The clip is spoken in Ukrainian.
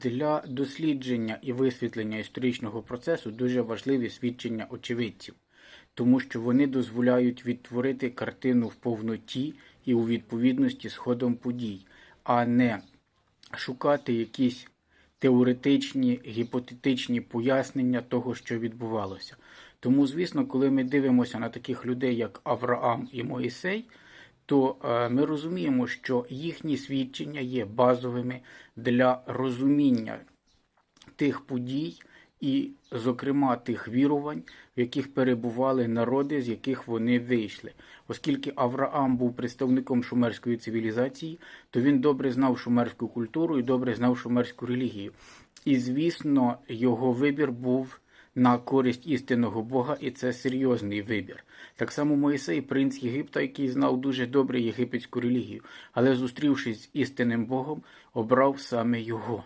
Для дослідження і висвітлення історичного процесу дуже важливі свідчення очевидців, тому що вони дозволяють відтворити картину в повноті і у відповідності з ходом подій, а не шукати якісь теоретичні, гіпотетичні пояснення того, що відбувалося. Тому, звісно, коли ми дивимося на таких людей, як Авраам і Моїсей, то е, ми розуміємо, що їхні свідчення є базовими для розуміння тих подій і, зокрема, тих вірувань, в яких перебували народи, з яких вони вийшли. Оскільки Авраам був представником шумерської цивілізації, то він добре знав шумерську культуру і добре знав шумерську релігію. І, звісно, його вибір був на користь істинного Бога, і це серйозний вибір. Так само Моїсей, принц Єгипта, який знав дуже добре єгипетську релігію, але зустрівшись з істинним Богом, обрав саме його.